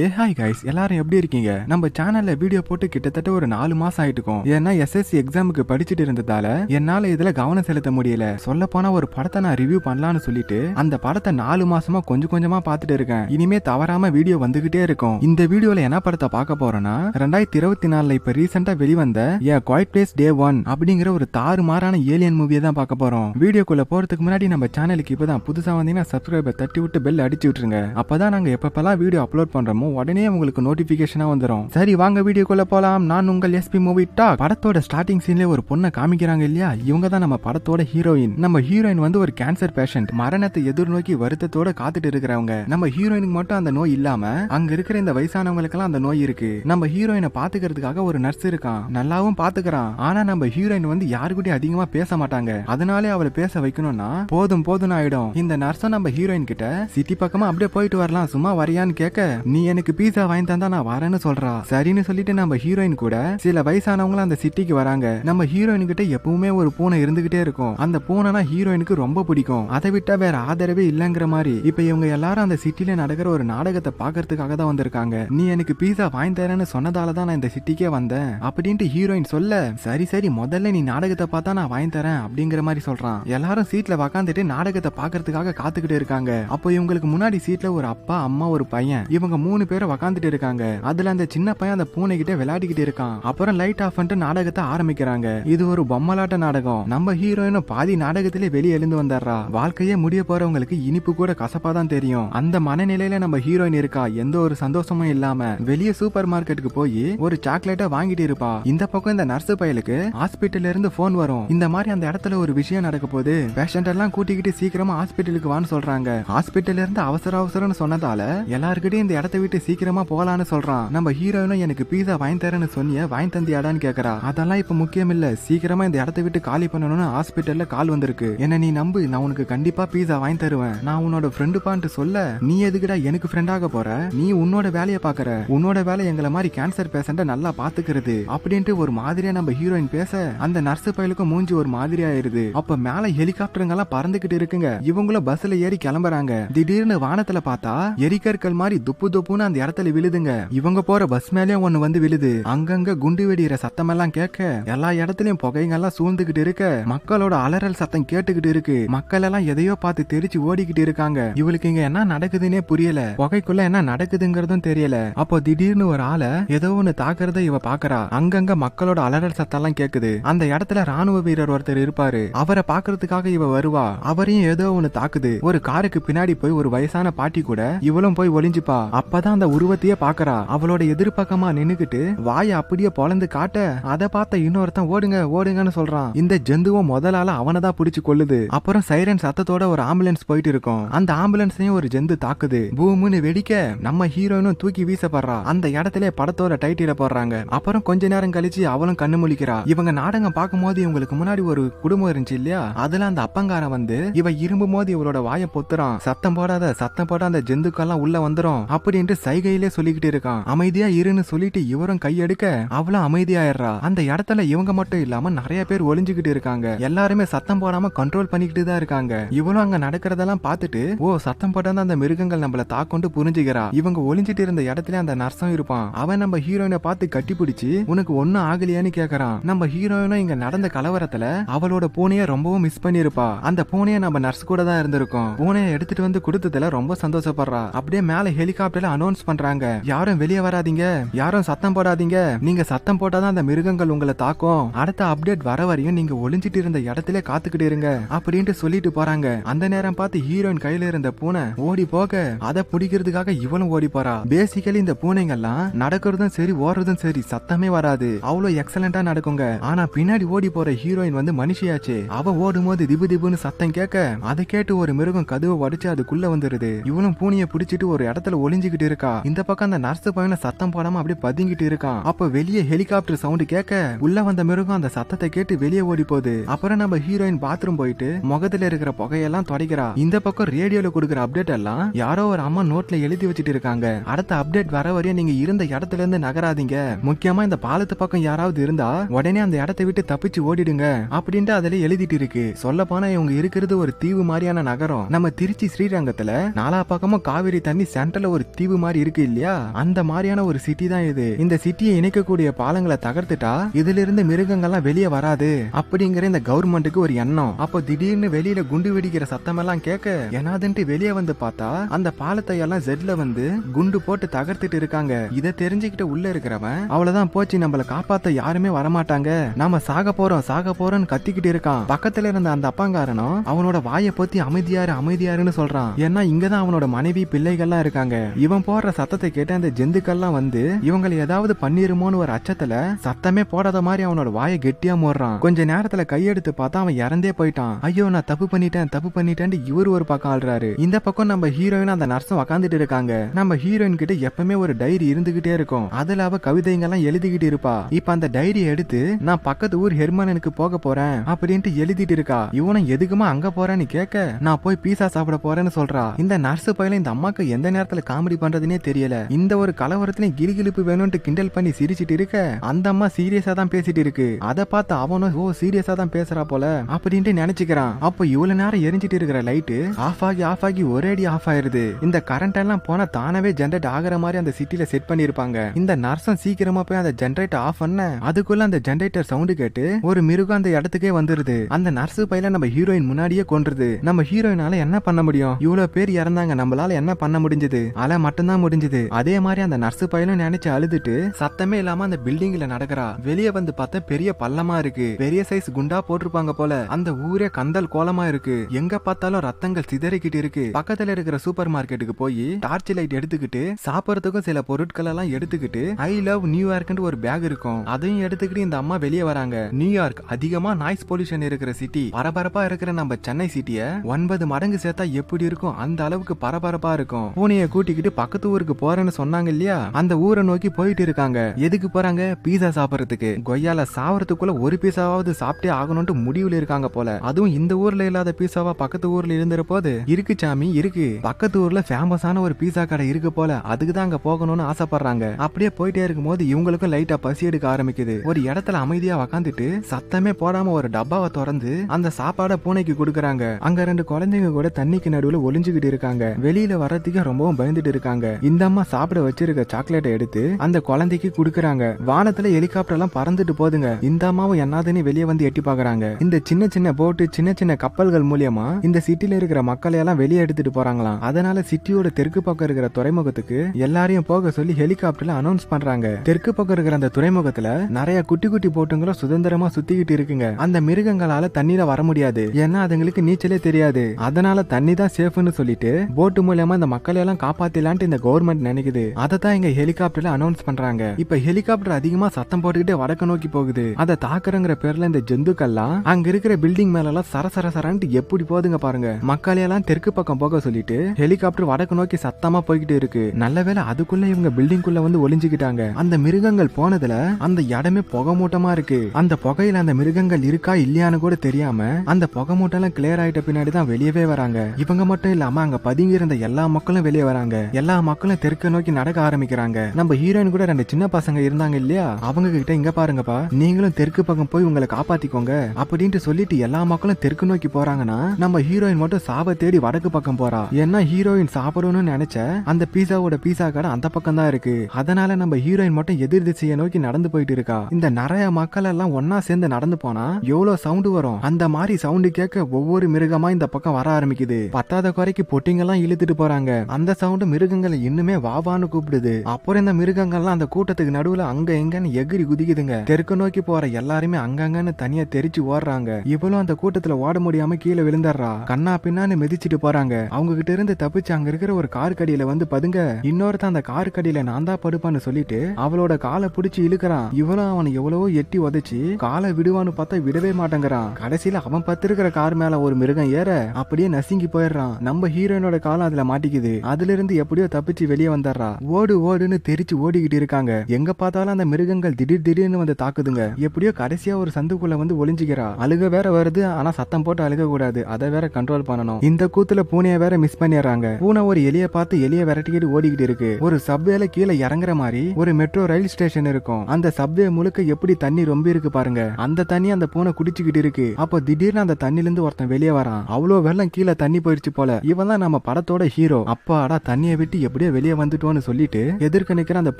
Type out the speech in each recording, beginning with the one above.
ஏ hi guys எல்லாரும் எப்படி இருக்கீங்க? நம்ம சேனல்ல வீடியோ போட்டு கிட்டத்தட்ட ஒரு நாலு மாசம் ஆயிட்டுக்கும் ஏன்னா எஸ்எஸ்சி எக்ஸாமுக்கு படிச்சுட்டு இருந்ததால என்னால இதுல கவனம் செலுத்த முடியல. சொல்ல போனா ஒரு படத்தை நான் ரிவ்யூ பண்ணலாம்னு சொல்லிட்டு அந்த படத்தை நாலு மாசமா கொஞ்சம் கொஞ்சமா பார்த்துட்டு இருக்கேன். இனிமே தவறாம வீடியோ வந்துகிட்டே இருக்கும். இந்த வீடியோல என்ன படத்தை பார்க்க போறோம்னா ரெண்டாயிரத்தி இருபத்தி நாலுல இப்ப ரீசெண்டா வெளிவந்த A quiet place day one அப்படிங்கிற ஒரு தாறு மாறான ஏலியன் மூவியை தான் பார்க்க போறோம். வீடியோக்குள்ள போறதுக்கு முன்னாடி நம்ம சேனலுக்கு இப்பதான் புதுசா வந்தீங்கன்னா சப்ஸ்கிரைபர் தட்டி விட்டு பெல் அடிச்சு விட்டுருங்க. அப்பதான் நாங்க எப்பப்பெல்லாம் வீடியோ அப்லோட் பண்றோம் உடனே உங்களுக்கு நோட்டிபிகேஷனா வந்துடும் சரி வாங்க வீடியோக்குள்ள போலாம். நான் உங்கள் எஸ்பி மூவி டாக் படத்தோட ஸ்டார்டிங் சீன்ல ஒரு பொண்ணை காமிக்கிறாங்க இல்லையா? இவங்க தான் நம்ம படத்தோட ஹீரோயின் நம்ம ஹீரோயின் வந்து ஒரு கேன்சர் பேஷண்ட் மரணத்தை எதிர்நோக்கி வருத்தத்தோட காத்துட்டு இருக்கிறவங்க. நம்ம ஹீரோயினுக்கு மட்டும் அந்த நோய் இல்லாம அங்க இருக்கிற இந்த வயசானவங்களுக்கெல்லாம் அந்த நோய் இருக்கு. நம்ம ஹீரோயினை பாத்துக்கிறதுக்காக ஒரு நர்ஸ் இருக்கான். நல்லாவும் பாத்துக்கிறான். ஆனா நம்ம ஹீரோயின் வந்து யாருக்கிட்டயும் அதிகமா பேச மாட்டாங்க. அதனாலே அவளை பேச வைக்கணும்னா போதும் போதும்னு ஆயிடும். இந்த நர்ஸும் நம்ம ஹீரோயின் கிட்ட சிட்டி பக்கமா அப்படியே போயிட்டு வரலாம். சும்மா வரியான்னு கேட்க நீ எனக்கு பீஸா வாங்கி தந்தா நான் வரேன்னு சொல்றா. சரின்னு சொல்லிட்டு நம்ம ஹீரோயின் கூட சில வயசானவங்களும் அந்த சிட்டிக்கு வராங்க. நம்ம ஹீரோயின் கிட்ட எப்பவுமே ஒரு பூனை இருந்துகிட்டே இருக்கும். அந்த பூனைனா ஹீரோயினுக்கு ரொம்ப பிடிக்கும். அதை விட்டா வேற ஆதரவே இல்லங்கிற மாதிரி. இப்ப இவங்க எல்லாரும் அந்த சிட்டில நடக்கிற ஒரு நாடகத்தை பாக்குறதுக்காக தான் வந்திருக்காங்க. நீ எனக்கு பீஸா வாங்கி தரேன்னு சொன்னதால தான் நான் இந்த சிட்டிக்கே வந்தேன். அப்படின்ட்டு ஹீரோயின் சொல்ல சரி சரி முதல்ல நீ நாடகத்தை பார்த்தா நான் வாங்கி தரேன் அப்படிங்கிற மாதிரி சொல்றான். எல்லாரும் சீட்ல உக்காந்துட்டு நாடகத்தை பாக்குறதுக்காக காத்துக்கிட்டு இருக்காங்க. அப்போ இவங்களுக்கு முன்னாடி சீட்ல ஒரு அப்பா அம்மா ஒரு பையன். இவங்க மூணு பேரும் உக்காந்துட்டு இருக்காங்க. அதுல அந்த சின்ன பையன் அந்த பூனை கிட்ட விளையாடிக்கிட்டு இருக்கான். அப்புறம் லைட் ஆஃப் பண்ணிட்டு நாடகத்தை ஆரம்பிக்கிறாங்க. இது ஒரு பொம்மலாட்ட நாடகம். நம்ம ஹீரோயினும் பாதி நாடகத்திலே வெளியே எழுந்து வந்தாரா வாழ்க்கையே முடிய போறவங்களுக்கு இனிப்பு கூட கசப்பா தான் தெரியும். அந்த மனநிலையில நம்ம ஹீரோயின் இருக்கா? எந்த ஒரு சந்தோஷமும் இல்லாம வெளியே சூப்பர் மார்க்கெட்டுக்கு போய் ஒரு சாக்லேட்டை வாங்கிட்டு இருப்பா. இந்த பக்கம் இந்த நர்ஸ் பயலுக்கு ஹாஸ்பிட்டல்ல இருந்து போன் வரும். இந்த மாதிரி அந்த இடத்துல ஒரு விஷயம் நடக்க போகுது. பேஷண்ட் எல்லாம் கூட்டிக்கிட்டு சீக்கிரமா ஹாஸ்பிட்டலுக்கு வான்னு சொல்றாங்க. ஹாஸ்பிட்டல் இருந்து அவசர அவசரம்னு சொன்னதால எல்லாருக்கிட்டையும் இந்த இடத்த விட்டு சீக்கிரமா போகலான்னு சொல்றான். நம்ம ஹீரோயினும் எனக்கு பீஸா வாங்கி தரேன்னு சொன்னிய வாங்கி தந்தியாடான்னு கேக்குறா. அதெல்லாம் இப்ப முக்கியம் இல்ல சீக்கிரமா இந்த இடத்த விட்டு காலி பண்ணணும்னு ஹாஸ்பிட்டல்ல கால் வந்திருக்கு. என்ன நீ நம்பு நான் உனக்கு கண்டிப்பா பீஸா வாங்கி தருவேன். நான் உன்னோட ஃப்ரெண்டு பான்ட்டு சொல்ல நீ எதுக்குடா எனக்கு ஃப்ரெண்டாக போற? நீ உன்னோட வேலையை பாக்குற. உன்னோட வேலை எங்களை மாதிரி கேன்சர் பேஷண்ட நல்லா பாத்துக்கிறது. அப்படின்ட்டு ஒரு மாதிரியா நம்ம ஹீரோயின் பேச அந்த நர்ஸ் பயலுக்கும் மூஞ்சி ஒரு மாதிரி ஆயிருது. அப்ப மேல ஹெலிகாப்டருங்க எல்லாம் பறந்துகிட்டு இருக்குங்க. இவங்களும் பஸ்ல ஏறி கிளம்புறாங்க. திடீர்னு வானத்துல பார்த்தா எரிக்கற்கள் மாதிரி துப்பு துப்புன்னு ஒண்ணு அந்த இடத்துல விழுதுங்க. இவங்க போற பஸ் மேலயும் ஒண்ணு வந்து விழுது. அங்கங்க குண்டு வெடிக்கிற சத்தம் எல்லாம் கேட்க எல்லா இடத்துலயும் புகைங்க எல்லாம் சூழ்ந்துகிட்டு இருக்க மக்களோட அலறல் சத்தம் கேட்டுக்கிட்டு இருக்கு. மக்கள் எல்லாம் எதையோ பார்த்து தெரிச்சு ஓடிக்கிட்டு இருக்காங்க. இவளுக்கு இங்க என்ன நடக்குதுன்னே புரியல. புகைக்குள்ள என்ன நடக்குதுங்கிறதும் தெரியல. அப்போ திடீர்னு ஒரு ஆளை ஏதோ ஒண்ணு தாக்குறத இவ பாக்குறா. அங்கங்க மக்களோட அலறல் சத்தம் எல்லாம் கேக்குது. அந்த இடத்துல ராணுவ வீரர் ஒருத்தர் இருப்பாரு. அவரை பாக்குறதுக்காக இவ வருவா. அவரையும் ஏதோ ஒண்ணு தாக்குது. ஒரு காருக்கு பின்னாடி போய் ஒரு வயசான பாட்டி கூட இவளும் போய் ஒளிஞ்சுப்பா. அப்பதான் அந்த உருவத்தையே பாக்குறா அவளோட எதிர்பக்கமா நின்னுக்கிட்டு வாயை அப்படியே பொழந்து காட்ட அதை பார்த்த இன்னொருத்தன் ஓடுங்க ஓடுங்கன்னு சொல்றான். இந்த ஜந்துவும் முதலால அவனதான் புடிச்சு கொள்ளுது அப்புறம் சைரன் சத்தத்தோட ஒரு ஆம்புலன்ஸ் போயிட்டு இருக்கும். அந்த ஆம்புலன்ஸையும் ஒரு ஜந்து தாக்குது. பூமுன்னு வெடிக்க நம்ம ஹீரோயினும் தூக்கி வீசப்படுறா. அந்த இடத்துல படத்தோட டைட்டில போடுறாங்க. அப்புறம் கொஞ்ச நேரம் கழிச்சு அவளும் கண்ணு முழிக்கிறா. இவங்க நாடகம் பார்க்கும்போது இவங்களுக்கு முன்னாடி ஒரு குடும்பம் இருந்துச்சு இல்லையா? அதுல அந்த அப்பங்காரன் வந்து இவ இரும்பும் போது இவளோட வாயை பொத்துறான். சத்தம் போடாத சத்தம் போட அந்த ஜந்துக்கெல்லாம் உள்ள வந்துரும். அப்படின்ட்டு சைகையிலே சொல்லிக்கிட்டு இருக்கான். அமைதியா இருன்னு சொல்லிட்டு இவரும் கையெடுக்க அவளும் அமைதியாயிடுறா. அந்த இடத்துல இவங்க மட்டும் இல்லாம நிறைய பேர் ஒளிஞ்சுக்கிட்டு இருக்காங்க. எல்லாருமே சத்தம் போடாம கண்ட்ரோல் பண்ணிக்கிட்டு தான் இருக்காங்க. இவளும் அங்க நடக்கிறதெல்லாம் பார்த்துட்டு ஓ சத்தம் போட்டா அந்த மிருகங்கள் நம்மள தாக்கொண்டு புரிஞ்சுக்கிறா. இவங்க ஒளிஞ்சிட்டு இருந்த இடத்துல அந்த நர்ஸும் இருப்பான். அவன் நம்ம ஹீரோயினை பார்த்து கட்டிபுடிச்சு உனக்கு ஒன்னும் ஆகலையான்னு கேக்குறான். நம்ம ஹீரோயினும் இங்க நடந்த கலவரத்துல அவளோட பூனைய ரொம்பவும் மிஸ் பண்ணிருப்பா அந்த பூனைய நம்ம நர்ஸ் கூட தான் இருந்திருக்கோம். பூனைய எடுத்துட்டு வந்து கொடுத்ததுல ரொம்ப சந்தோஷப்படுறா. அப்படியே மேல ஹெலிகாப்டர்ல அனௌன்ஸ் பண்றாங்க. யாரும் வெளியே வராதீங்க. யாரும் சத்தம் போடாதீங்க. நீங்க சத்தம் போட்டாதான் அந்த மிருகங்கள் உங்களை தாக்கும். அடுத்த அப்டேட் வர வரையும் நீங்க ஒளிஞ்சிட்டு இருந்த இடத்துல காத்துக்கிட்டு இருங்க. அப்படின்ட்டு சொல்லிட்டு போறாங்க. அந்த நேரம் பார்த்து ஹீரோயின் கையில இருந்த பூனை ஓடி போக அதை பிடிக்கிறதுக்காக இவனும் ஓடி போறா. பேசிக்கலி இந்த பூனைங்கெல்லாம் நடக்கிறதும் சரி ஓடுறதும் சரி சத்தமே வராது. அவ்வளவு எக்ஸலண்டா நடக்குங்க. ஆனா பின்னாடி ஓடி போற ஹீரோயின் வந்து மனுஷியாச்சு. அவ ஓடும் போது திபு திபுன்னு சத்தம் கேட்க அதை கேட்டு ஒரு மிருகம் கதவை உடச்சு அதுக்குள்ள வந்துருது. இவனும் பூனைய பிடிச்சிட்டு ஒரு இடத்துல ஒளிஞ்சுக்கிட்டு இருக்கா இந்த பக்கம் அந்த நர்ஸ் பையனை சத்தம் போடாம அப்படியே பதுங்கிட்டு இருக்கான் அப்ப வெளியே ஹெலிகாப்டர் சவுண்ட் கேட்க உள்ள வந்த மிருகம் அந்த சத்தத்தை கேட்டு வெளியே ஓடி போகுது அப்புறம் நம்ம ஹீரோயின் பாத்ரூம் போயிட்டு முகத்துல இருக்கிற புகையெல்லாம் தொடக்கிறா. இந்த பக்கம் ரேடியோல கொடுக்குற அப்டேட் எல்லாம் யாரோ ஒரு அம்மா நோட்ல எழுதி வச்சுட்டு இருக்காங்க. அடுத்த அப்டேட் வர வரையும் நீங்க இருந்த இடத்துல இருந்து நகராதீங்க. முக்கியமா இந்த பாலத்து பக்கம் யாராவது இருந்தா உடனே அந்த இடத்தை விட்டு தப்பிச்சு ஓடிடுங்க அப்படின்ட்டு அதுல எழுதிட்டு இருக்கு. சொல்ல போனா இவங்க இருக்கிறது ஒரு தீவு மாதிரியான நகரம். நம்ம திருச்சி ஸ்ரீரங்கத்துல நாலா பக்கமும் காவிரி தண்ணி சென்டர்ல ஒரு தீவு மாதிரி இருக்கு இல்லையா? அந்த மாதிரியான ஒரு சிட்டி தான் இது. இந்த சிட்டியை இணைக்கக்கூடிய பாலங்களை தகர்த்துட்டா இதுல இருந்து மிருகங்கள்லாம் வெளியே வராது அப்படிங்கிற இந்த கவர்மெண்ட்டுக்கு ஒரு எண்ணம். அப்போ திடீர்னு வெளியில குண்டு வெடிக்கிற சத்தம் எல்லாம் கேட்க என்னாதுன்ட்டு வெளியே வந்து பார்த்தா அந்த பாலத்தை எல்லாம் ஜெட்ல வந்து குண்டு போட்டு தகர்த்துட்டு இருக்காங்க. இதை தெரிஞ்சுக்கிட்டு உள்ள இருக்கிறவன் அவ்வளவுதான் போச்சு. நம்மள காப்பாத்த யாருமே வரமாட்டாங்க. நாம சாக போறோம் சாக போறோம்னு கத்திக்கிட்டு இருக்கான். பக்கத்துல இருந்த அந்த அப்பாங்காரனும் அவனோட வாயை பத்தி அமைதியாரு அமைதியாருன்னு சொல்றான். ஏன்னா இங்கதான் அவனோட மனைவி பிள்ளைகள்லாம் இருக்காங்க. இவன் போடுற சத்தத்தை கேட்டு அந்த ஜெந்துக்கள்லாம் வந்து இவங்களை ஏதாவது பண்ணிருமோன்னு ஒரு அச்சத்துல சத்தமே போடாத மாதிரி அவனோட வாயை கெட்டியா மோடுறான். கொஞ்ச நேரத்துல கையெடுத்து பார்த்தா அவன் இறந்தே போயிட்டான். ஐயோ நான் தப்பு பண்ணிட்டேன் தப்பு பண்ணிட்டேன் இவரு ஒரு பக்கம் ஆள்றாரு. இந்த பக்கம் நம்ம ஹீரோயின் அந்த நர்ஸும் உக்காந்துட்டு இருக்காங்க. நம்ம ஹீரோயின் கிட்ட எப்பவுமே ஒரு டைரி இருந்துகிட்டே இருக்கும். அதுல அவ கவிதைங்கெல்லாம் எழுதிக்கிட்டு இருப்பா. இப்ப அந்த டைரி எடுத்து நான் பக்கத்து ஊர் ஹெர்மனனுக்கு போக போறேன் அப்படின்ட்டு எழுதிட்டு இருக்கா. இவனும் எதுக்குமா அங்க போறேன்னு கேட்க நான் போய் பீஸா சாப்பிட போறேன்னு சொல்றா. இந்த நர்ஸ் பையில இந்த அம்மாக்கு எந்த நேரத்துல காமெடி பண்றது பண்றதுனே தெரியல. இந்த ஒரு கலவரத்திலையும் கிளிகிழிப்பு வேணும்னு கிண்டல் பண்ணி சிரிச்சிட்டு இருக்க அந்த அம்மா சீரியஸா தான் பேசிட்டு இருக்கு. அதை பார்த்து அவனும் ஓ சீரியஸா தான் பேசுறா போல அப்படின்ட்டு நினைச்சுக்கிறான். அப்போ இவ்வளவு நேரம் எரிஞ்சிட்டு இருக்கிற லைட்டு ஆஃப் ஆகி ஆஃப் ஆகி ஒரேடி ஆஃப் ஆயிருது. இந்த கரண்ட் எல்லாம் போனா தானவே ஜென்ரேட் ஆகிற மாதிரி அந்த சிட்டில செட் பண்ணிருப்பாங்க இந்த நர்சம் சீக்கிரமா போய் அந்த ஜென்ரேட்டர் ஆஃப் பண்ண அதுக்குள்ள அந்த ஜென்ரேட்டர் சவுண்டு கேட்டு ஒரு மிருகம் அந்த இடத்துக்கே வந்துருது. அந்த நர்ஸ் பையில நம்ம ஹீரோயின் முன்னாடியே கொன்றுது. நம்ம ஹீரோயினால என்ன பண்ண முடியும்? இவ்வளவு பேர் இறந்தாங்க நம்மளால என்ன பண்ண முடிஞ்சது? அலை மட்டும்தான் முடிஞ்சது. அதே மாதிரி அந்த நர்ஸ் பையனும் நினைச்சு அழுதுட்டு சத்தமே இல்லாம அந்த பில்டிங்ல நடக்கிறா. வெளியே வந்து பார்த்தா பெரிய பள்ளமா இருக்கு. பெரிய சைஸ் குண்டா போட்டிருப்பாங்க போல. அந்த ஊரே கந்தல் கோலமா இருக்கு. எங்க பார்த்தாலும் ரத்தங்கள் சிதறிக்கிட்டு இருக்கு. பக்கத்துல இருக்கிற சூப்பர் மார்க்கெட்டுக்கு போய் டார்ச் லைட் எடுத்துக்கிட்டு சாப்பிடறதுக்கும் சில பொருட்கள் எல்லாம் எடுத்துக்கிட்டு ஐ லவ் நியூயார்க்னு ஒரு பேக் இருக்கும். அதையும் எடுத்துக்கிட்டு இந்த அம்மா வெளியே வராங்க. நியூயார்க் அதிகமா நாய்ஸ் பொல்யூஷன் இருக்கிற சிட்டி பரபரப்பா இருக்கிற நம்ம சென்னை சிட்டிய ஒன்பது மடங்கு சேர்த்தா எப்படி இருக்கும்? அந்த அளவுக்கு பரபரப்பா இருக்கும். பூனையை கூட்டிக்கிட்டு பக்கத்து ஊருக்கு போறேன்னு சொன்னாங்க இல்லையா? அந்த ஊரை நோக்கி போயிட்டு இருக்காங்க. எதுக்கு போறாங்க? பீஸா சாப்பிடறதுக்கு. கொய்யால சாவறதுக்குள்ள ஒரு பீஸாவது சாப்பிட்டே ஆகணும்னு முடிவுல இருக்காங்க போல. அதுவும் இந்த ஊர்ல இல்லாத பீஸாவா பக்கத்து ஊர்ல இருந்துற போது? இருக்கு சாமி இருக்கு. பக்கத்து ஊர்ல ஃபேமஸான ஒரு பீஸா கடை இருக்கு போல. அதுக்கு தான் அங்க போகணும்னு ஆசைப்படுறாங்க. அப்படியே போயிட்டே இருக்கும்போது இவங்களுக்கும் லைட்டா பசி எடுக்க ஆரம்பிக்குது. ஒரு இடத்துல அமைதியா உக்காந்துட்டு சத்தமே போடாம ஒரு டப்பாவை திறந்து அந்த சாப்பாடை பூனைக்கு கொடுக்கறாங்க. அங்க ரெண்டு குழந்தைங்க கூட தண்ணிக்கு நடுவுல ஒளிஞ்சுகிட்டு இருக்காங்க. வெளியில வர்றதுக்கு ரொம்பவும் பயந்துட்டு இருக்காங்க. இந்த அம்மா சாப்பிட வச்சிருக்க சாக்லேட்டை எடுத்து அந்த குழந்தைக்கு குடுக்கறாங்க. வானத்துல ஹெலிகாப்டர் எல்லாம் பறந்துட்டு போதுங்க. இந்த அம்மாவும் என்னதுன்னு வெளியே வந்து எட்டி பாக்குறாங்க. இந்த சின்ன சின்ன போட்டு சின்ன சின்ன கப்பல்கள் மூலியமா இந்த சிட்டில இருக்கிற மக்களை எல்லாம் வெளியே எடுத்துட்டு போறாங்களாம். அதனால சிட்டியோட தெற்கு பக்கம் இருக்கிற துறைமுகத்துக்கு எல்லாரையும் போக சொல்லி ஹெலிகாப்டர்ல அனௌன்ஸ் பண்றாங்க. தெற்கு பக்கம் இருக்கிற அந்த துறைமுகத்துல நிறைய குட்டி குட்டி போட்டுங்களும் சுதந்திரமா சுத்திக்கிட்டு இருக்குங்க. அந்த மிருகங்களால தண்ணியில வர முடியாது. ஏன்னா அதுங்களுக்கு நீச்சலே தெரியாது. அதனால தண்ணி தான் சேஃப்னு சொல்லிட்டு போட்டு மூலியமா இந்த மக்களை எல்லாம் காப்பாத்திலான்ட்டு இந்த கவர்மெண்ட் நினைக்குது. அதை தான் ஹெலிகாப்டர்ல அனௌன்ஸ் பண்றாங்க. இப்ப ஹெலிகாப்டர் அதிகமா சத்தம் போட்டுக்கிட்டே வடக்கு நோக்கி போகுது. அதை தாக்குறங்கிற பேர்ல இந்த ஜந்துக்கள்லாம் அங்க இருக்கிற பில்டிங் மேல எல்லாம் சர சர சரன்ட்டு எப்படி போகுதுங்க பாருங்க. மக்களையெல்லாம் தெற்கு பக்கம் போக சொல்லிட்டு ஹெலிகாப்டர் வடக்கு நோக்கி சத்தமா போய்கிட்டு இருக்கு. நல்ல வேலை அதுக்குள்ள இவங்க பில்டிங்குள்ள வந்து ஒளிஞ்சுக்கிட்டாங்க. அந்த மிருகங்கள் போனதுல அந்த இடமே புகை மூட்டமா இருக்கு. அந்த புகையில அந்த மிருகங்கள் இருக்கா இல்லையான்னு கூட தெரியாம அந்த புகை மூட்டெல்லாம் கிளியர் ஆயிட்ட பின்னாடி தான் வெளியவே வராங்க. இவங்க மட்டும் இல்லாம அங்க பதுங்கி இருந்த எல்லா மக்களும் வெளியே வராங்க. எல்லா மக்களும் தெற்க நோக்கி நடக்க ஆரம்பிக்கிறாங்க. நம்ம ஹீரோயின் கூட ரெண்டு சின்ன பசங்க இருந்தாங்க இல்லையா? அவங்க கிட்ட இங்க பாருங்கப்பா. நீங்களும் தெற்கு பக்கம் போய் உங்களை காப்பாத்திக்கோங்க. அப்படின்ட்டு சொல்லிட்டு எல்லா மக்களும் தெற்கு நோக்கி போறாங்கன்னா நம்ம ஹீரோயின் மட்டும் சாப தேடி வடக்கு பக்கம் போறா. ஏன்னா ஹீரோயின் சாப்பிடணும்னு நினைச்ச அந்த பீஸாவோட பீஸா கடை அந்த பக்கம் தான் இருக்கு. அதனால நம்ம ஹீரோயின் மட்டும் எதிர் திசையை நோக்கி நடந்து போயிட்டு இருக்கா. இந்த நிறைய மக்கள் எல்லாம் ஒன்னா சேர்ந்து நடந்து போனா எவ்வளவு சவுண்ட் வரும்? அந்த மாதிரி சவுண்டு கேட்க ஒவ்வொரு மிருகமா இந்த பக்கம் வர ஆரம்பிக்குது. பத்தாத குறைக்கு பொட்டிங்கெல்லாம் இழுத்துட்டு போறாங்க. அந்த சவுண்ட் மிருகங்கள் இன்னுமே வாவான்னு கூப்பிடுது. அப்புறம் இந்த மிருகங்கள்லாம் அந்த கூட்டத்துக்கு நடுவுல அங்க எங்கன்னு எகிரி குதிக்குதுங்க. தெற்கு நோக்கி போற எல்லாருமே அங்கங்கன்னு தனியா தெரிச்சு ஓடுறாங்க. இவளும் அந்த கூட்டத்துல ஓட முடியாம கீழே விழுந்துடுறா. கண்ணா பின்னான்னு மிதிச்சிட்டு போறாங்க. அவங்க கிட்ட இருந்து தப்பிச்சு அங்க இருக்கிற ஒரு கார் கடியில வந்து பதுங்க. இன்னொருத்தன் அந்த கார் கடியில நான் தான் படுப்பான்னு சொல்லிட்டு அவளோட காலை பிடிச்சு இழுக்கிறான். இவளும் அவனை எவ்வளவோ எட்டி உதைச்சு காலை விடுவான்னு பார்த்தா விடவே மாட்டேங்கிறான். கடைசியில அவன் பத்திருக்கிற கார் மேல ஒரு மிருகம் ஏற அப்படியே நசுங்கி போயிடுறான். நம்ம ஹீரோயினோட காலம் அதுல மாட்டிக்குது. அதுல இருந்து எப்படியோ தப்பிச்சு வெளியே வந்துடுறா. ஓடு ஓடுன்னு தெரிச்சு ஓடிக்கிட்டு இருக்காங்க. எங்க பார்த்தாலும் அந்த மிருகங்கள் திடீர் திடீர்னு வந்து தாக்குதுங்க. எப்படியோ கடைசியா ஒரு சந்துக்குள்ள வந்து ஒளிஞ்சுக்கிறா. அழுக வேற வருது ஆனா சத்தம் போட்டு அழுக கூடாது அதை வேற கண்ட்ரோல் பண்ணணும். இந்த கூத்துல பூனைய வேற மிஸ் பண்ணிடுறாங்க. பூனை ஒரு எலிய பார்த்து எலிய விரட்டிக்கிட்டு ஓடிக்கிட்டு இருக்கு. ஒரு சப்வேல கீழே இறங்குற மாதிரி ஒரு மெட்ரோ ரயில் ஸ்டேஷன் இருக்கும். அந்த சப்வே முழுக்க எப்படி தண்ணி ரொம்ப இருக்கு பாருங்க. அந்த தண்ணி அந்த பூனை குடிச்சுக்கிட்டு இருக்கு. அப்போ திடீர்னு அந்த தண்ணில இருந்து ஒருத்தன் வெளியே வரான். அவ்வளோ வெள்ளம் கீழே தண்ணி போயிடுச்சு போல. இவன் தான் நம்ம படத்தோட ஹீரோ அப்பாடா தண்ணியை விட்டு எப்படியோ வெளியே வந்துட்டோம்னு சொல்லிட்டு எதிர்க்க நிக்கிற அந்த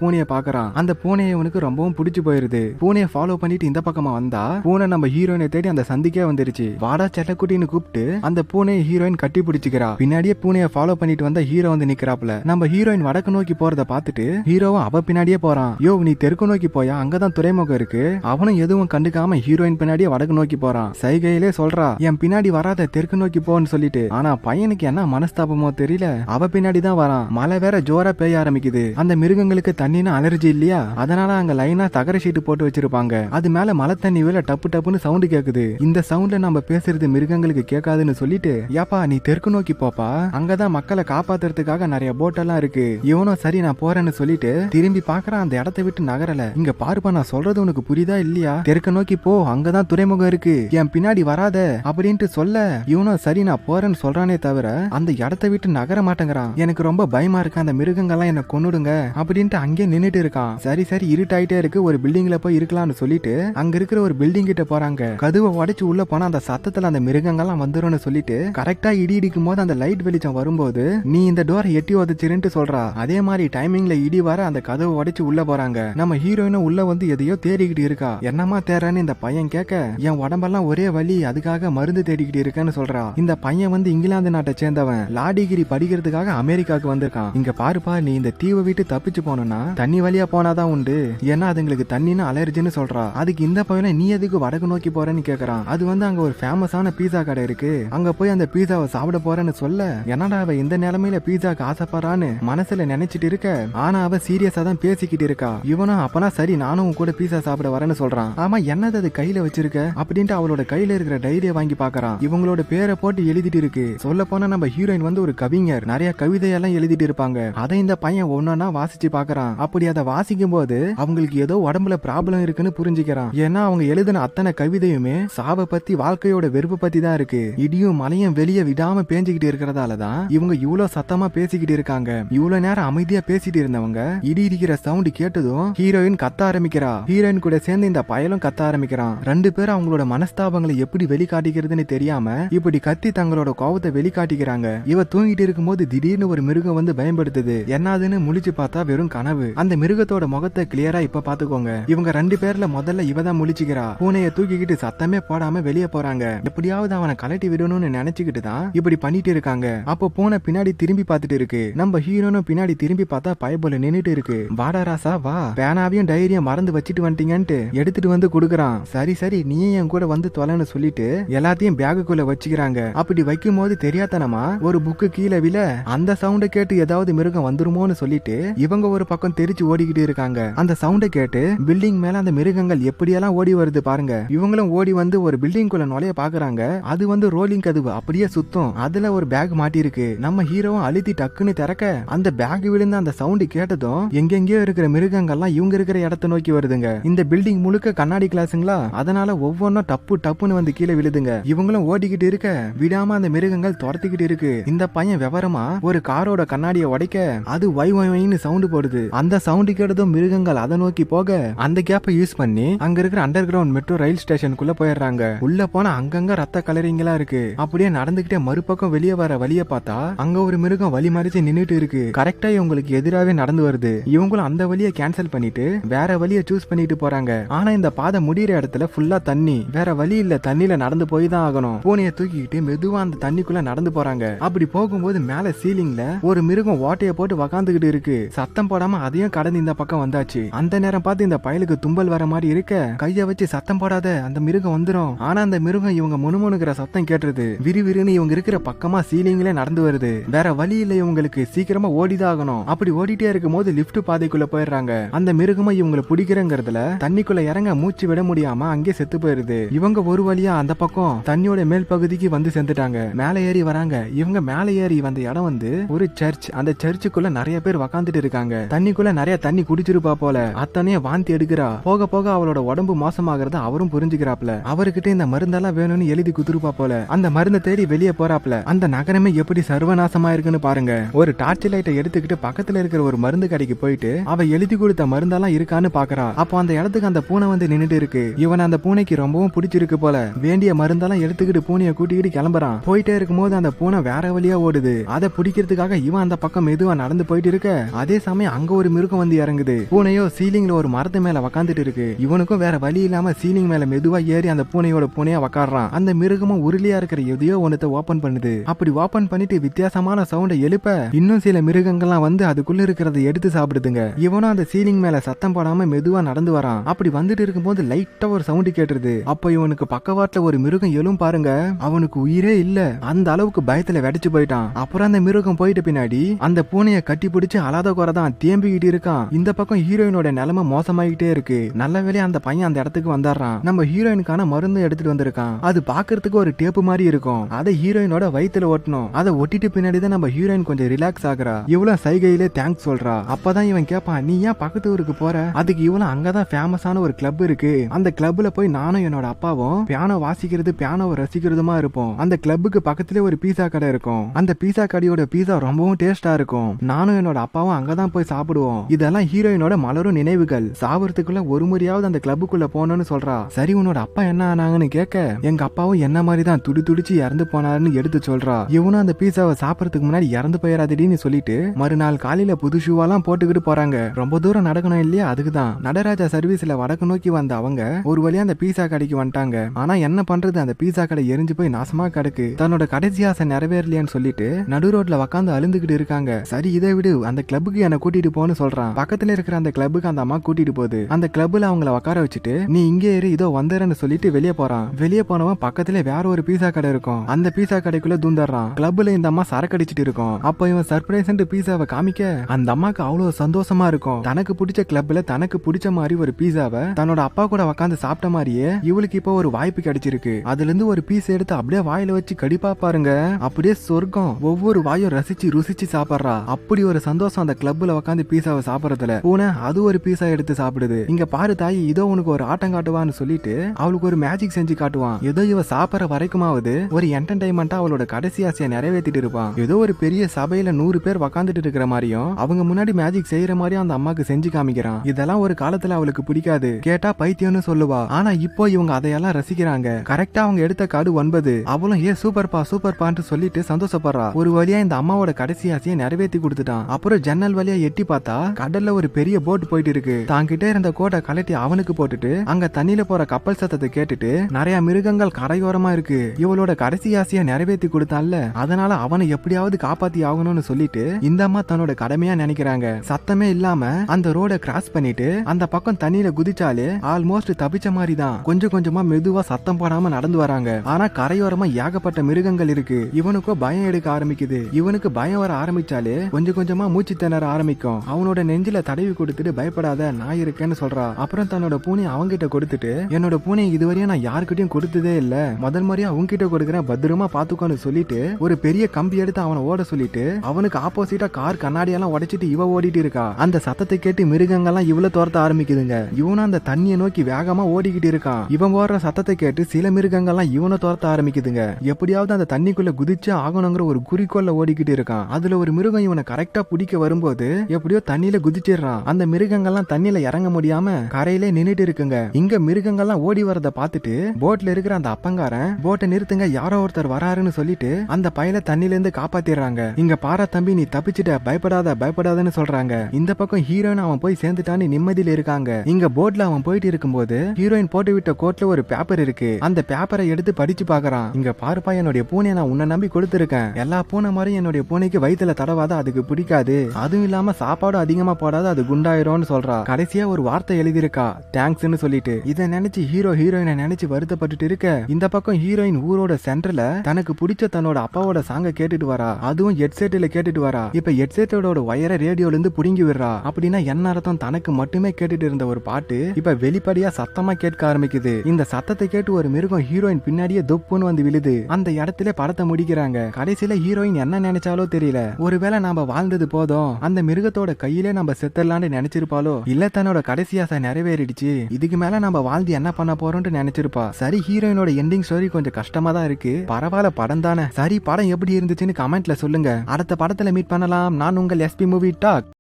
பூனையை பாக்குறான் அந்த பூனையை இவனுக்கு ரொம்பவும் பிடிச்சு போயிருது. பூனையை ஃபாலோ பண்ணிட்டு இந்த பக்கமா வந்தா பூனை நம்ம ஹீரோயினை தேடி அந்த சந்திக்கே வந்துருச்சு. வாடா செல்லக்குட்டின்னு கூப்பிட்டு அந்த பூனையை ஹீரோயின் கட்டி பிடிச்சிக்கிறா. பின்னாடியே பூனையை ஃபாலோ பண்ணிட்டு வந்த ஹீரோ வந்து நிக்கிறாப்ல நம்ம ஹீரோயின் வடக்கு நோக்கி போறத பார்த்துட்டு ஹீரோவும் அவ பின்னாடியே போறான். யோ நீ தெற்கு நோக்கி போயா? அங்கதான் துறைமுகம் இருக்கு. அவனும் எதுவும் கண்டுக்காம ஹீரோயின் பின்னாடியே வடக்கு நோக்கி போறான். சைகையிலே சொல்றா என் பின்னாடி வராத தெற்கு நோக்கி போன்னு சொல்லிட்டு. ஆனா பையனுக்கு என்ன மனஸ்தாபமோ தெரியல. அவ பின்னாடி தான் வரான். மழை வேற ஜோரா பெய்ய ஆரம்பிக்குது. அந்த மிருகங்களுக்கு தண்ணினா அலர்ஜி இல்லையா? அதனால அங்க லைனா தகர ஷீட் போட்டு வச்சிருப்பாங்க. அது மேல மழை தண்ணி வேற டப்பு டப்புன்னு சவுண்டு கேக்குது. இந்த சவுண்ட்ல நம்ம பேசுறது மிருகங்களுக்கு கேட்காதுன்னு சொல்லிட்டு ஏப்பா நீ தெற்கு நோக்கி போப்பா. அங்கதான் மக்களை காப்பாத்துறதுக்காக நிறைய போட்டெல்லாம் இருக்கு. இவனும் சரி நான் போறேன்னு சொல்லிட்டு திரும்பி பாக்குறான். அந்த இடத்தை விட்டு நகரல. இங்க பாருப்பா நான் சொல்றது உனக்கு புரியுதா இல்லையா? தெற்கு நோக்கி போ அங்கதான் துறைமுகம் இருக்கு. என் பின்னாடி வராத அப்படின்ட்டு சொல்ல இவனும் சரி நான் போறேன்னு சொல்றானே தவிர அந்த இடத்தை விட்டு நகர மாட்டேங்கிறான். எனக்கு ரொம்ப பயமா இருக்கு. அந்த மிருகங்கள்லாம் என்ன கொன்னுடுங்க அப்படின்ட்டு அங்கே நின்னுட்டு இருக்கான் சரி சரி இருட்டாயிட்டே இருக்கு. ஒரு பில்டிங்ல போய் இருக்கலாம்னு சொல்லிட்டு அங்க இருக்கிற ஒரு பில்டிங் கிட்ட போறாங்க. கதுவை உடைச்சு உள்ள போனா அந்த சத்தத்துல அந்த மிருகங்கள்லாம் வந்துரும்னு சொல்லிட்டு கரெக்டா இடி இடிக்கும் போது அந்த லைட் வெளிச்சம் வரும்போது நீ இந்த டோரை எட்டி உதச்சிருன்ட்டு சொல்றா. அதே மாதிரி டைமிங்ல இடி வர அந்த கதவை உடைச்சு உள்ள போறாங்க. நம்ம ஹீரோயினும் உள்ள வந்து எதையோ தேடிக்கிட்டு இருக்கா. என்னமா தேறான்னு இந்த பையன் கேட்க என் உடம்பெல்லாம் ஒரே வழி அதுக்காக மருந்து தேடிக்கிட்டு இருக்கேன்னு சொல்றா. இந்த பையன் வந்து இங்கிலாந்து நாட்டை சேர்ந்தவன். லா டிகிரி படிக்கிறதுக்காக அமெரிக்காவுக்கு வந்திருக்கான். இங்க பாருப்பா நீ இந்த தீவை விட்டு தப்பிச்சு போனோம்னா தண்ணி வழியா போனாதான் உண்டு. ஏன்னா அதுங்களுக்கு தண்ணின்னு அலர்ஜின்னு சொல்றா. அதுக்கு இந்த பையனை நீ எதுக்கு வடக்கு நோக்கி போறேன்னு கேக்குறான். அது வந்து அங்க ஒரு ஃபேமஸான பீஸா கடை இருக்கு. அங்க போய் அந்த பீஸாவை சாப்பிட போறேன்னு சொல்ல என்னடா அவ இந்த நிலைமையில பீஸாக்கு ஆசைப்படுறான்னு மனசுல நினைச்சிட்டு இருக்க? ஆனா அவ சீரியஸா தான் பேசிக்கிட்டு இருக்கா. இவனும் அப்பனா சரி நானும் உன் கூட பீஸா சாப்பிட வரேன்னு சொல்றான். ஆமா என்னது அது கையில வச்சிருக்க? அப்படின்ட்டு அவளோட கையில இருக்கிற டைரியை வாங்கி பாக்குறான். இவங்களோட பேரை போட்டு எழுதிட்டு இருக்கு. சொல்ல போனா நம்ம ஹீரோயின் வந்து ஒரு கவிஞர். நிறைய கவிதையெல்லாம் எழுதிட்டு இருப்பாங்க அதை இந்த பையன் ஒன்னொன்னா வாசிச்சு பாக்குறான். அப்படி அதை வாசிக்கும் போது அவங்களுக்கு ஏதோ உடம்புல ப்ராப்ளம் இருக்குன்னு புரிஞ்சுக்கிறான். ஏன்னா அவங்க எழுதின அத்தனை கவிதையுமே சாவை பத்தி வாழ்க்கையோட வெறுப்பு பத்தி தான் இருக்கு. இடியும் மலையும் வெளியே விடாம பேஞ்சுக்கிட்டு இருக்கிறதால தான் இவங்க இவ்வளவு சத்தமா பேசிக்கிட்டு இருக்காங்க. இவ்வளவு நேரம் அமைதியா பேசிட்டு இருந்தவங்க இடி இடிக்கிற சவுண்ட் கேட்டதும் ஹீரோயின் கத்த ஆரம்பிக்கிறா. ஹீரோயின் கூட சேர்ந்து இந்த பயலும் கத்த ஆரம்பிக்கிறான். ரெண்டு பேரும் அவங்களோட மனஸ்தாபங்களை எப்படி வெளிக்காட்டிக்கிறதுன்னு தெரியாம இப்படி கத்தி தங்களோட கோவத்தை வெளிக்காட்டிக்கிறாங்க. இவ தூங்கிட்டு இருக்கும்போது திடீர்னு ஒரு மிருகம் வந்து பயன்படுத்துது என்னதுன்னு முழிச்சு பார்த்தா வெறும் கனவு. அந்த மிருகத்தோட முகத்தை கிளியரா இப்ப பாத்துக்கோங்க. இவங்க ரெண்டு பேர்ல முதல்ல இவ தான் முழிச்சுக்கிறா. பூனைய தூக்கிக்கிட்டு சத்தமே போடாம வெளியே போறாங்க. எப்படியாவது அவனை கலட்டி விடணும்னு நினைச்சுக்கிட்டு தான் இப்படி பண்ணிட்டு இருக்காங்க. அப்போ பூனை பின்னாடி திரும்பி பார்த்துட்டு இருக்கு. நம்ம ஹீரோனும் பின்னாடி திரும்பி பார்த்தா பயபோல நின்னுட்டு இருக்கு. வாடா ராசா வா. பேனாவையும் டைரியும் மறந்து வச்சுட்டு வந்துட்டீங்கன்ட்டு எடுத்துட்டு வந்து கொடுக்குறான். சரி சரி நீயும் என் கூட வந்து தொலைன்னு சொல்லிட்டு எல்லாத்தையும் பேகுக்குள்ள வச்சுக்கிறாங்க. அப்படி வைக்கும் போது தெரியாதனமா? ஒரு புக்கு கீழே விழ அந்த சவுண்ட கேட்டு ஏதாவது மிருகம் வந்துருமோன்னு சொல்லிட்டு இவங்க ஒரு பக்கம் தெரிச்சு ஓடிக்கிட்டு இருக்காங்க. அந்த சவுண்ட கேட்டு பில்டிங் மேல அந்த மிருகங்கள் எப்படியெல்லாம் ஓடி வருது பாருங்க. இவங்களும் ஓடி வந்து ஒரு பில்டிங் குள்ள நுழைய பாக்குறாங்க. அது வந்து ரோலிங் கதவு அப்படியே சுத்தம். அதுல ஒரு பேக் மாட்டிருக்கு நம்ம ஹீரோவும் அழுத்தி டக்குன்னு திறக்க அந்த பேக் விழுந்த அந்த சவுண்ட் கேட்டதும் எங்கெங்கயோ இருக்கிற மிருகங்கள்லாம் இவங்க இருக்கிற இடத்த நோக்கி வருதுங்க. இந்த பில்டிங் முழுக்க கண்ணாடி கிளாஸுங்களா அதனால ஒவ்வொன்றும் டப்பு டப்புன்னு வந்து கீழே விழுதுங்க. இவங்களும் ஓடிக்கிட்டு இருக்க விடாம அந்த மிருகங்கள் துரத்திக்கிட்டு இருக்கு. இந்த பையன் விவரமா ஒரு காரோட கண்ணாடியை உடைக்க? அது வை வைன்னு சவுண்ட் போடுது. அந்த சவுண்ட் கேட்டதும் மிருகங்கள் அதை நோக்கி போக. அந்த கேப்பை யூஸ் பண்ணி அங்க இருக்கிற அண்டர் கிரவுண்ட் மெட்ரோ ரயில் ஸ்டேஷனுக்குள்ள போயிடுறாங்க. உள்ள போனா அங்கங்க ரத்த கலரிங்களா இருக்கு. அப்படியே நடந்துகிட்டே மறுபக்கம் வெளியே வர வழிய பார்த்தா அங்க ஒரு மிருகம் வழி மறைச்சு நின்னுட்டு இருக்கு. கரெக்டா இவங்களுக்கு எதிராவே நடந்து வருது. இவங்களும் அந்த வழியை கேன்சல் பண்ணிட்டு வேற வழியை சூஸ் பண்ணிட்டு போறாங்க. ஆனா இந்த பாதை முடியிற இடத்துல ஃபுல்லா தண்ணி. வேற வழி இல்ல தண்ணியில நடந்து போய் தான் ஆகணும். பூனைய தூக்கிக்கிட்டு மெதுவா அந்த தண்ணிக்குள்ள நடந்து போறாங்க. அப்படி போகும்போது மேல சீலிங்ல ஒரு மிருகம் ஓட்டைய போட்டு உக்காந்துகிட்டு இருக்கு. சத்தம் போடாம அதையும் கடந்து இந்த பக்கம் வந்தாச்சு. அந்த நேரம் பார்த்து இந்த பயலுக்கு தும்பல் வர மாதிரி இருக்க கைய வச்சு சத்தம் போடாத அந்த மிருகம் வந்துரும். ஆனா அந்த மிருகம் இவங்க முணுமுணுகிற சத்தம் கேட்டுருது. விறுவிறுன்னு இவங்க இருக்கிற பக்கமா சீலிங்ல நடந்து வருது. வேற வழி இல்ல இவங்களுக்கு சீக்கிரமா ஓடிதான் ஆகணும் அப்படி ஓடிட்டே இருக்கும் போது லிப்ட் பாதைக்குள்ள போயிடுறாங்க. அந்த மிருகமா இவங்களை பிடிக்கிறங்கிறதுல தண்ணிக்குள்ள இறங்க மூச்சு விட முடியாம அங்கே செத்து போயிருது. இவங்க ஒரு வழியா அந்த பக்கம் தண்ணியோட மேல் பகுதிக்கு வந்து சேர்ந்துட்டாங்க. மேல ஏறி வராங்க. இவங்க மேல ஏறி வந்த இடம் வந்து ஒரு சர்ச் அந்த சர்ச்சுக்குள்ள நிறைய பேர் உக்காந்துட்டு இருக்காங்க. தண்ணிக்குள்ள நிறைய தண்ணி குடிச்சிருப்பா போல. அத்தனைய வாந்தி எடுக்கிறா. போக போக அவளோட உடம்பு மோசமாகறத அவரும் புரிஞ்சுக்கிறாப்ல. அவர்கிட்ட இந்த மருந்தெல்லாம் வேணும்னு எழுதி குத்துருப்பா போல. அந்த மருந்தை தேடி வெளியே போறாப்ல. அந்த நகரமே எப்படி சர்வநாசமா இருக்குன்னு பாருங்க. ஒரு டார்ச் லைட்டை எடுத்துக்கிட்டு பக்கத்துல இருக்கிற ஒரு மருந்து கடைக்கு போயிட்டு அவ எழுதி கொடுத்த மருந்தெல்லாம் இருக்கான்னு பாக்குறா. அப்போ அந்த இடத்துக்கு அந்த பூனை வந்து நின்னுட்டு இருக்கு. இவன் அந்த பூனைக்கு ரொம்பவும் பிடிச்சிருக்கு போல. வேண்டிய மருந்தெல்லாம் எடுத்துக்கிட்டு பூனையை கூட்டிக்கிட்டு கிளம்புறான். போயிட்டே இருக்கும்போது அந்த பூனை வேற வழியா ஓடுது. அதை பிடிக்கிறதுக்காக இவன் அந்த பக்கம் மெதுவா நடந்து போயிட்டு இருக்க? அதே சமயம் அங்க ஒரு மிருகம் வந்து இறங்குது. பூனையோ சீலிங்ல ஒரு மரத்து மேல உக்காந்துட்டு இருக்கு. இவனுக்கும் வேற வழி இல்லாம சீலிங் மேல மெதுவா ஏறி அந்த பூனையோட பூனையா உக்காடுறான் அந்த மிருகமும் உருளியா இருக்கிற எதையோ ஒன்னத்தை ஓபன் பண்ணுது. அப்படி ஓபன் பண்ணிட்டு வித்தியாசமான சவுண்டை எழுப்ப இன்னும் சில மிருகங்கள்லாம் வந்து அதுக்குள்ள இருக்கிறத எடுத்து சாப்பிடுதுங்க. இவனும் அந்த சீலிங் மேல சத்தம் போடாம மெதுவா நடந்து வரான். அப்படி வந்துட்டு இருக்கும்போது லைட்டா ஒரு சவுண்ட் கேட்டுருது. அப்ப இவனுக்கு பக்கவாட்டுல ஒரு மிருகம் எழும் பாருங்க. அவனுக்கு உயிரே இல்ல. அந்த அளவுக்கு பயத்துல வெடிச்சு போயிட்டான். அப்புறம் அந்த மிருகம் போயிட்ட பின்னாடி அந்த பூனைய கட்டி பிடிச்சு அலாத குறைதான் தேம்பிக்கிட்டு இருக்கான். இந்த பக்கம் ஹீரோயினோட நிலைமை மோசமாயிட்டே இருக்கு. நல்ல வேலையா அந்த பையன் அந்த இடத்துக்கு வந்துடுறான். நம்ம ஹீரோயினுக்கான மருந்து எடுத்துட்டு வந்திருக்கான். அது பாக்குறதுக்கு ஒரு டேப்பு மாதிரி இருக்கும். அதை ஹீரோயினோட வயிற்றுல ஒட்டணும். அதை ஒட்டிட்டு பின்னாடி தான் நம்ம ஹீரோயின் கொஞ்சம் ரிலாக்ஸ் ஆகுறா. இவ்வளவு சைகையிலே தேங்க்ஸ் சொல்றா. அப்பதான் இவன் கேட்பான் நீ ஏன் பக்கத்து ஊருக்கு போற? அதுக்கு இவ்வளவு அங்கதான் ஃபேமஸான ஒரு கிளப் இருக்கு. அந்த கிளப்ல போய் நானும் என்னோட அப்பாவும் பியானோ வாசிக்கிறது பியானோவை ரசிக்கிறதுமா இருப்போம். அந்த கிளப்புக்கு பக்கத்துலயே ஒரு பீஸா கடை இருக்கும். அந்த பீஸா கடையோட பீஸா ரொம்பவும் டேஸ்டா இருக்கும். நானும் என்னோட அப்பாவும் அங்கதான் போய் சாப்பிடுவோம். இதெல்லாம் ஹீரோயினோட மலரும் நினைவுகள். சாவறதுக்குள்ள ஒரு முறையாவது அந்த கிளப்புக்குள்ள போனோம்னு சொல்றா. சரி உன்னோட அப்பா என்ன ஆனாங்கன்னு கேட்க எங்க அப்பாவும் என்ன மாதிரி தான் துடி துடிச்சு இறந்து போனாருன்னு எடுத்து சொல்றா. இவனும் அந்த பீஸாவை சாப்பிடறதுக்கு முன்னாடி இறந்து போயிடாதடின்னு சொல்லிட்டு மறுநாள் காலையில புது ஷூவெல்லாம் போட்டுக்கிட்டு போறாங்க. ரொம்ப தூரம் நடக்கணும் இல்லையா? அதுக்குதான். நடராஜா சர்வீஸ்ல வடக்கு நோக்கி வந்த அவங்க ஒரு வழியா அந்த பீஸா கடைக்கு வந்துட்டாங்க. ஆனா என்ன பண்றது? அந்த பீஸா கடை எரிஞ்சு போய் நாசமா கிடக்கு. தன்னோட கடைசி ஆசை நிறைவேறலையான்னு சொல்லிட்டு நடு ரோட்ல உக்காந்து அழுந்துகிட்டு இருக்காங்க. சரி இதை விடு. அந்த கிளப்புக்கு என்ன கூட்டிட்டு போன்னு சொல்றான். பக்கத்துல இருக்கிற அந்த கிளப்புக்கு அந்த அம்மா கூட்டிட்டு போகுது. அந்த கிளப்ல அவங்கள உட்கார வச்சுட்டு நீ இங்கே ஏறி இதோ வந்துறேன்னு சொல்லிட்டு வெளியே போறான். வெளியே போனவன் பக்கத்துல வேற ஒரு பீஸா கடை இருக்கும். அந்த பீஸா கடைக்குள்ள தூந்துடுறான் கிளப்ல இந்த அம்மா சரக்கு அடிச்சிட்டு இருக்கும். அப்போ இவன் சர்ப்ரைஸ் பீஸாவை காமிக்க அந்த அம்மாக்கு அவ்வளவு சந்தோஷமா இருக்கும். தனக்கு பிடிச்ச கிளப்ல தனக்கு பிடிச்ச மாதிரி ஒரு பீஸாவை தன்னோட அப்பா கூட உட்காந்து சாப்பிட்ட மாதிரியே இவளுக்கு இப்போ ஒரு வாய்ப்பு கிடைச்சிருக்கு. அதுல இருந்து ஒரு பீஸ் எடுத்து அப்படியே வாயில வச்சு கடிப்பா பாருங்க. அப்படியே சொர்க்கம் ஒவ்வொரு வாயும் ரசிச்சு ருசிச்சு சாப்பிடுறா. அப்படி ஒரு சந்தோஷம் அந்த கிளப்ல உட்காந்து பீஸாவை சாப்பிடறதுல. பூனை அது ஒரு பீஸா எடுத்து சாப்பிடுது. இங்க பாரு தாய் இதோ உனக்கு ஒரு ஆட்டம் காட்டுவான்னு சொல்லிட்டு அவளுக்கு ஒரு மேஜிக் செஞ்சு காட்டுவான். ஏதோ இவ சாப்பிட்ற வரைக்குமாவது ஒரு என்டர்டைன்மெண்டா அவளோட கடைசி ஆசையை நிறைவேற்றிட்டு இருப்பான். ஏதோ ஒரு பெரிய சபையில நூறு பேர் உக்காந்துட்டு இருக்கிற மாதிரியும் அவங்க முன்னாடி மேஜிக் செய்யற மாதிரியும் அந்த அம்மாக்கு செஞ்சு காமிக்கிறான். இதெல்லாம் ஒரு காலத்துல அவளுக்கு பிடிக்காது. கேட்டா பைத்தியம்னு சொல்லுவா. ஆனா இப்போ இவங்க அதையெல்லாம் ரசிக்கிறாங்க. கரெக்டா அவங்க எடுத்த கார்டு ஒன்பது. அவளும் ஏ சூப்பர்ப்பா சூப்பர்பான்ட்டு சொல்லிட்டு சந்தோஷப்படுறா. ஒரு வழியா இந்த அம்மாவோட கடைசி ஆசையை நிறைவேற்றி கொடுத்துட்டான். அப்புறம் ஜன்னல் வழியா எட்டி பார்த்தா கடல்ல ஒரு பெரிய போட் போயிட்டு இருக்கு. தாங்கிட்டே இருந்த கோட்டை கலட்டி அவனுக்கு போட்டுட்டு அங்க தண்ணியில போற கப்பல் சத்தத்தை கேட்டுட்டு நிறைய மிருகங்கள் கரையோரமா இருக்கு. இவளோட கடைசி ஆசையை நிறைவேற்றி கொடுத்தான்ல. அதனால அவனை எப்படியாவது காப்பாத்தி ஆகணும்னு சொல்லிட்டு இந்த அம்மா தன்னோட கடமையா நினைக்கிறாங்க. சத்தமே இல்லாம அந்த ரோட கிராஸ் பண்ணிட்டு அந்த பக்கம் தண்ணியில குதிச்சாலே ஆல்மோஸ்ட் தப்பிச்ச மாதிரி தான் கொஞ்சம் கொஞ்சமா மெதுவா சத்தம் போடாம நடந்து வராங்க. ஆனா கரையோரமா ஏகப்பட்ட மிருகங்கள் இருக்கு. இவனுக்கோ பயம் எடுக்க ஆரம்பிக்குது. இவனுக்கு பயம் வர ஆரம்பிச்சாலே கொஞ்சம் கொஞ்சமா மூச்சு திணற ஆரம்பிக்கும். அவனோட நெஞ்சில தடவி கொடுத்துட்டு பயப்படாத நான் இருக்கேன்னு சொல்றா. அப்புறம் தன்னோட பூனை அவங்கிட்ட கொடுத்துட்டு என்னோட பூனை இதுவரையும் நான் யாருக்கிட்டையும் கொடுத்ததே இல்ல. முதல் முறையா உன்கிட்ட கொடுக்குறேன் பத்திரமா பாத்துக்கோன்னு சொல்லிட்டு ஒரு பெரிய கம்பி எடுத்து அவனை ஓட சொல்லிட்டு அவனுக்கு ஆப்போசிட்டா கார் கண்ணாடியெல்லாம் உடைச்சிட்டு இவ ஓடிட்டு இருக்கா. அந்த சத்தத்தை கேட்டு மிருகங்கள்லாம் இவ்வளவு துரத்த ஆரம்பிக்குதுங்க. இவனும் அந்த தண்ணியை நோக்கி வேகமா ஓடிக்கிட்டு இருக்கான். இவன் ஓடுற சத்தத்தை கேட்டு சில மிருகங்கள்லாம் இவனை துரத்த ஆரம்பிக்குதுங்க. எப்படியாவது அந்த தண்ணிக்குள்ள குதிச்சு ஆகணுங்கிற ஒரு குறிக்கோள்ல ஓடிக்கிட்டு இருக்கான். அதுல ஒரு மிருகம் இவனை கரெக்டா பிடிக்க வரும்போது எப்படியோ தண்ணியில குதிச்சிடுறான். அந்த மிருகங்கள்லாம் தண்ணியில இறங்க முடியாம கரையிலே நின்னுட்டு இருக்குங்க. இங்க மிருகங்கள்லாம் ஓடி வரத பார்த்துட்டு போட்ல இருக்கிற அந்த அப்பங்காரன் போட்டை நிறுத்துங்க யாரோ ஒருத்தர் வராருன்னு சொல்லிட்டு அந்த பையல தண்ணில இருந்து காப்பாத்திடுறாங்க. இங்க பாரா தம்பி நீ தப்பிச்சிட்ட பயப்படாத பயப்படாதன்னு சொல்றாங்க. இந்த பக்கம் ஹீரோயின் அவன் போய் சேர்ந்துட்டான்னு நிம்மதியில இருக்காங்க. இங்க போட்ல அவன் போயிட்டு இருக்கும்போது ஹீரோயின் போட்டு விட்ட கோட்ல ஒரு பேப்பர் இருக்கு. அந்த பேப்பரை எடுத்து படிச்சு பாக்குறான் இங்க பாருப்பா என்னுடைய பூனை நான் உன்னை நம்பி கொடுத்துருக்கேன். எல்லா பூனை மாதிரி என்னுடைய பூனைக்கு வயித்துல தடவாத அதுக்கு பிடிக்காது. அதுவும் இல்லாம சாப்பாடும் அதிகமா போடாது அது குண்டாயிரும்னு சொல்றா. கடைசியா ஒரு வார்த்தை எழுதியிருக்கா தேங்க்ஸ்னு சொல்லிட்டு. இதை நினைச்சு ஹீரோ ஹீரோயினை நினைச்சு வருத்தப்பட்டுட்டு இருக்க இந்த பக்கம் ஹீரோயின் ஊரோட சென்டர்ல தனக்கு பிடிச்ச தன்னோட அப்பாவோட சாங்க கேட்டுட்டு வரா. அதுவும் ஹெட்செட்ல கேட்டுட்டு வரா. இப்ப ஹெட்செட்டோட ஒயரை ரேடியோல இருந்து புடுங்கி விடுறா. அப்படின்னா என்ன அர்த்தம்? தனக்கு மட்டுமே கேட்டுட்டு இருந்த ஒரு பாட்டு இப்ப வெளிப்படையா சத்தமா கேட்க ஆரம்பிக்குது. இந்த சத்தத்தை கேட்டு ஒரு மிருகம் ஹீரோயின் பின்னாடியே தொப்புன்னு வந்து விழுது. அந்த இடத்துல படத்தை முடிக்கிறாங்க. கடைசியில ஹீரோயின் என்ன நினைச்சாலோ தெரியல. ஒரு ஒருவேளை நாம வாழ்ந்தது போதும். அந்த மிருகத்தோட கையிலே நம்ம செத்தரலான்னு நினைச்சிருப்பாளோ? இல்ல தன்னோட கடைசி ஆசை நிறைவேறிடுச்சு. இதுக்கு மேல நம்ம வாழ்ந்து என்ன பண்ண போறோம்னு நினைச்சிருப்பா. சரி ஹீரோயினோட எண்டிங் ஸ்டோரி கொஞ்சம் கஷ்டமா தான் இருக்கு. பரவாயில்ல படம் தானே. சரி படம் எப்படி இருந்துச்சுன்னு கமெண்ட்ல சொல்லுங்க. அடுத்த படத்துல மீட் பண்ணலாம். நான் உங்கள் எஸ்பி மூவி டாக்